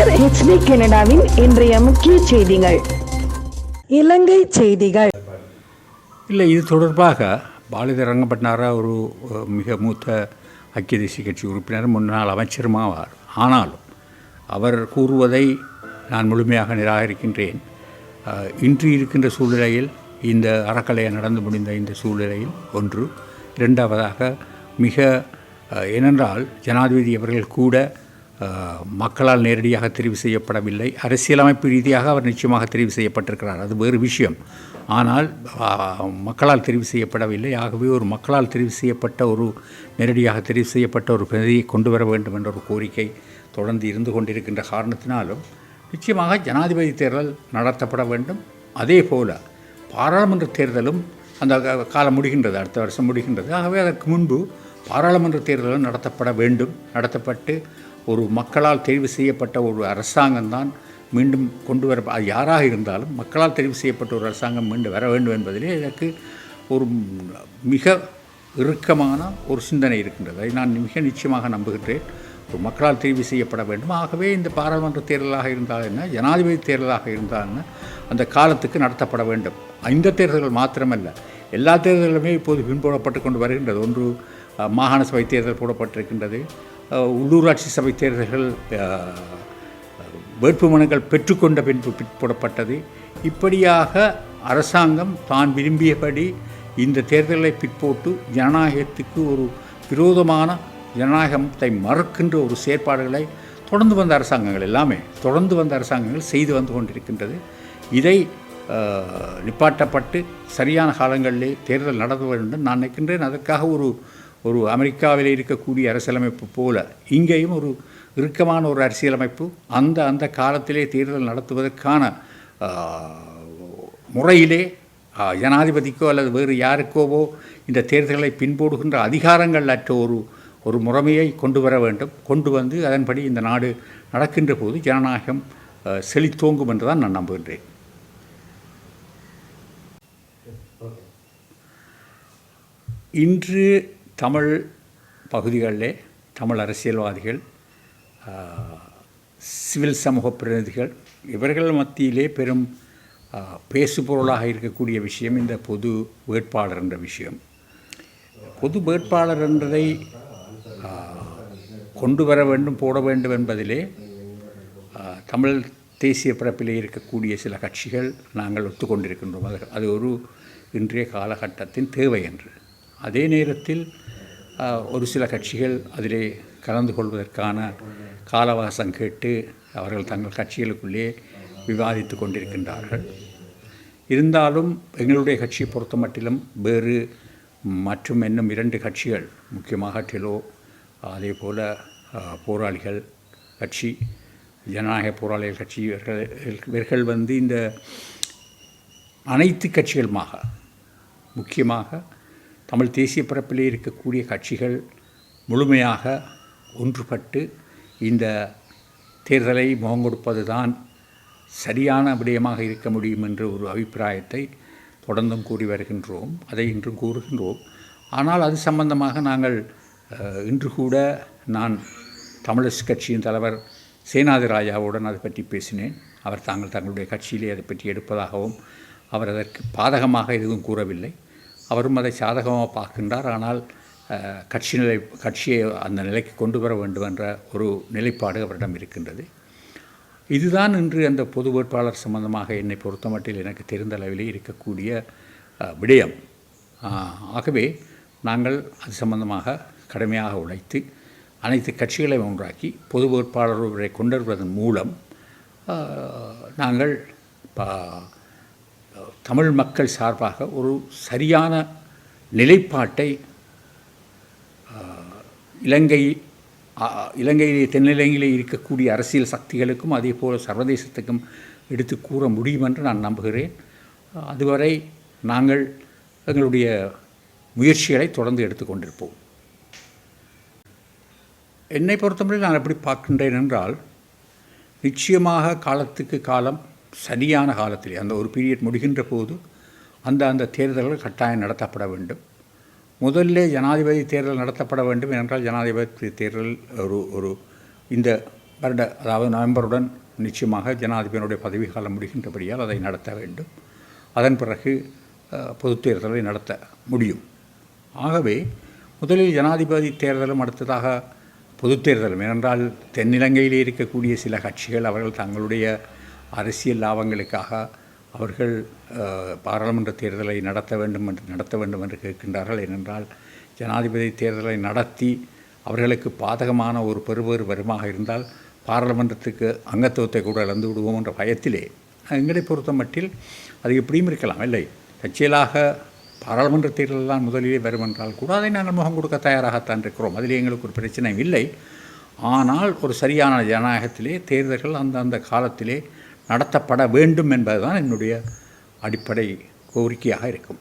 கலைஞர் HD கனடாவின் இன்றைய முக்கிய செய்திகள். இலங்கை செய்திகள். இல்லை இது தொடர்பாக பாலித ரங்கப்பட்னாரா ஒரு மிக மூத்த ஐக்கிய தேசிய கட்சி உறுப்பினர் முன்னாள் அமைச்சருமாவார். ஆனாலும் அவர் கூறுவதை நான் முழுமையாக நிராகரிக்கின்றேன். இன்று இருக்கின்ற சூழ்நிலையில் இந்த அறக்கலையை நடந்து முடிந்த இந்த சூழ்நிலையில் ஒன்று. இரண்டாவதாக மிக ஏனென்றால் ஜனாதிபதி அவர்கள் கூட மக்களால் நேரடியாக தெரிவு செய்யப்படவில்லை. அரசியலமைப்பு ரீதியாக அவர் நிச்சயமாக தெரிவு செய்யப்பட்டிருக்கிறார். அது வேறு விஷயம். ஆனால் மக்களால் தெரிவு செய்யப்படவில்லை. ஆகவே ஒரு மக்களால் தெரிவு செய்யப்பட்ட ஒரு நேரடியாக தெரிவு செய்யப்பட்ட ஒரு பிரதியை கொண்டு வர வேண்டும் என்ற ஒரு கோரிக்கை தொடர்ந்து இருந்து கொண்டிருக்கின்ற காரணத்தினாலும் நிச்சயமாக ஜனாதிபதி தேர்தல் நடத்தப்பட வேண்டும். அதே போல பாராளுமன்ற தேர்தலும் அந்த காலம் முடிகின்றது. அடுத்த வருஷம் முடிகின்றது. ஆகவே அதற்கு முன்பு பாராளுமன்ற தேர்தலும் நடத்தப்பட வேண்டும். நடத்தப்பட்டு ஒரு மக்களால் தெரிவு செய்யப்பட்ட ஒரு அரசாங்கம்தான் மீண்டும் கொண்டு வர அது யாராக இருந்தாலும் மக்களால் தெரிவு செய்யப்பட்ட ஒரு அரசாங்கம் மீண்டும் வர வேண்டும் என்பதிலே எனக்கு ஒரு மிக இறுக்கமான ஒரு சிந்தனை இருக்கின்றது. அதை நான் மிக நிச்சயமாக நம்புகின்றேன். ஒரு மக்களால் தெரிவு செய்யப்பட வேண்டும். ஆகவே இந்த பாராளுமன்ற தேர்தலாக இருந்தால் என்ன ஜனாதிபதி தேர்தலாக இருந்தால் என்ன அந்த காலத்துக்கு நடத்தப்பட வேண்டும். இந்த தேர்தல்கள் மாத்திரமல்ல எல்லா தேர்தல்களுமே இப்போது பின்போடப்பட்டு கொண்டு வருகின்றது. ஒன்று மாகாண சபை தேர்தல் போடப்பட்டிருக்கின்றது. உள்ளூராட்சி சபை தேர்தல்கள் அஹ், வேட்புமனுக்கள் பெற்றுக்கொண்ட பின்பு பிற்படப்பட்டது இப்படியாக அரசாங்கம் தான் விரும்பியபடி இந்த தேர்தலை பிற்போட்டு ஜனநாயகத்துக்கு ஒரு விரோதமான ஜனநாயகத்தை மறுக்கின்ற ஒரு செயற்பாடுகளை தொடர்ந்து வந்த அரசாங்கங்கள் எல்லாமே தொடர்ந்து வந்த அரசாங்கங்கள் செய்து வந்து கொண்டிருக்கின்றது. இதை நிப்பாட்டப்பட்டு சரியான காலங்களிலே தேர்தல் நடத்த வேண்டும் நான் நினைக்கின்றேன். அதற்காக ஒரு ஒரு அமெரிக்காவில் இருக்கக்கூடிய அரசியலமைப்பு போல இங்கேயும் ஒரு இறுக்கமான ஒரு அரசியலமைப்பு அந்த அந்த காலத்திலே தேர்தல் நடத்துவதற்கான முறையிலே ஜனாதிபதிக்கோ அல்லது வேறு யாருக்கோவோ இந்த தேர்தலை பின்போடுகின்ற அதிகாரங்கள் அற்ற ஒரு ஒரு முறைமையை கொண்டு வர வேண்டும். கொண்டு வந்து அதன்படி இந்த நாடு நடக்கின்ற போது ஜனநாயகம் செழித்தோங்கும் என்று தான் நான் நம்புகின்றேன். இன்று தமிழ் பகுதிகளிலே தமிழ் அரசியல்வாதிகள் சிவில் சமூக பிரதிநிதிகள் இவர்கள் மத்தியிலே பெரும் பேசுபொருளாக இருக்கக்கூடிய விஷயம் இந்த பொது வேட்பாளர் என்ற விஷயம். பொது வேட்பாளர் என்றதை கொண்டு வர வேண்டும் போட வேண்டும் என்பதிலே தமிழ் தேசிய பிறப்பிலே இருக்கக்கூடிய சில கட்சிகள் நாங்கள் ஒத்துக்கொண்டிருக்கின்றோம். அது அது ஒரு இன்றைய காலகட்டத்தின் தேவை என்று. அதே நேரத்தில் ஒரு சில கட்சிகள் அதிலே கலந்து கொள்வதற்கான காலவாசம் கேட்டு அவர்கள் தங்கள் கட்சிகளுக்குள்ளே விவாதித்து கொண்டிருக்கின்றார்கள். இருந்தாலும் எங்களுடைய கட்சியை பொறுத்த மட்டிலும் வேறு மற்றும் இன்னும் இரண்டு கட்சிகள் முக்கியமாக டெலோ அதே போல் போராளிகள் கட்சி ஜனநாயக போராளிகள் கட்சி இவர்கள் இவர்கள் வந்து இந்த அனைத்து கட்சிகளுமாக முக்கியமாக தமிழ் தேசிய பரப்பிலே இருக்கக்கூடிய கட்சிகள் முழுமையாக ஒன்றுபட்டு இந்த தேர்தலை முகம் கொடுப்பது தான் சரியான விடயமாக இருக்க முடியும் என்ற ஒரு அபிப்பிராயத்தை தொடர்ந்தும் கூறி வருகின்றோம் அதை இன்றும் கூறுகின்றோம். ஆனால் அது சம்பந்தமாக நாங்கள் இன்று கூட நான் தமிழரசு கட்சியின் தலைவர் சேனாதி ராஜாவுடன் அதை பற்றி பேசினேன். அவர் தாங்கள் தங்களுடைய கட்சியிலே அதை பற்றி எடுப்பதாகவும் அவர் அதற்கு பாதகமாக எதுவும் கூறவில்லை. அவரும் அதை சாதகமாக பார்க்கின்றார். ஆனால் கட்சி நிலை கட்சியை அந்த நிலைக்கு கொண்டு வர வேண்டும் என்ற ஒரு நிலைப்பாடு அவரிடம் இருக்கின்றது. இதுதான் இன்று அந்த பொது வேட்பாளர் சம்பந்தமாக என்னை பொறுத்தமட்டில் எனக்கு தெரிந்த அளவிலே இருக்கக்கூடிய விடயம். ஆகவே நாங்கள் அது சம்பந்தமாக கடுமையாக உழைத்து அனைத்து கட்சிகளையும் ஒன்றாக்கி பொது வேட்பாளர் ஒருவரை கொண்டு வருவதன் மூலம் நாங்கள் தமிழ் மக்கள் சார்பாக ஒரு சரியான நிலைப்பாட்டை இலங்கை இலங்கையிலே தென்னிலங்கையிலே இருக்கக்கூடிய அரசியல் சக்திகளுக்கும் அதே போல் சர்வதேசத்துக்கும் எடுத்து கூற முடியும் என்று நான் நம்புகிறேன். அதுவரை நாங்கள் எங்களுடைய முயற்சிகளை தொடர்ந்து எடுத்துக்கொண்டிருப்போம் என்னை பொறுத்தவரை நான் எப்படி பார்க்கின்றேன் என்றால் நிச்சயமாக காலத்துக்கு காலம் சரியான காலத்திலே அந்த ஒரு பீரியட் முடிகின்ற போது அந்த அந்த தேர்தல்கள் கட்டாயம் நடத்தப்பட வேண்டும். முதல்ல ஜனாதிபதி தேர்தல் நடத்தப்பட வேண்டும் என்றால் ஜனாதிபதி தேர்தல் ஒரு ஒரு இந்த வருட அதாவது நவம்பருடன் நிச்சயமாக ஜனாதிபதியினுடைய பதவி காலம் முடிகின்றபடியால் அதை நடத்த வேண்டும். அதன் பிறகு பொது தேர்தலை நடத்த முடியும். ஆகவே முதலில் ஜனாதிபதி தேர்தலும் அடுத்ததாக பொதுத் தேர்தலும் ஏனென்றால் தென்னிலங்கையிலே இருக்கக்கூடிய சில கட்சிகள் அவர்கள் தங்களுடைய அரசியல் லாபங்களுக்காக அவர்கள் பாராளுமன்ற தேர்தலை நடத்த வேண்டும் என்று நடத்த வேண்டும் என்று கேட்கின்றார்கள். ஏனென்றால் ஜனாதிபதி தேர்தலை நடத்தி அவர்களுக்கு பாதகமான ஒரு பெறுபேறு வருமாக இருந்தால் பாராளுமன்றத்துக்கு அங்கத்துவத்தை கூட இழந்து விடுவோம் என்ற பயத்திலே எங்களை பொறுத்த மட்டில் அது எப்படியும் இருக்கலாம் இல்லை? தற்செயலாக பாராளுமன்ற தேர்தல் தான் முதலிலே வரும் என்றால் கூட அதை நாங்கள் முகம் கொடுக்க தயாராகத்தான் இருக்கிறோம். அதில் எங்களுக்கு ஒரு பிரச்சனையும் இல்லை. ஆனால் ஒரு சரியான ஜனநாயகத்திலே தேர்தல்கள் அந்த அந்த காலத்திலே நடத்தப்பட வேண்டும் என்பதுதான் என்னுடைய அடிப்படை கோரிக்கையாக இருக்கும்.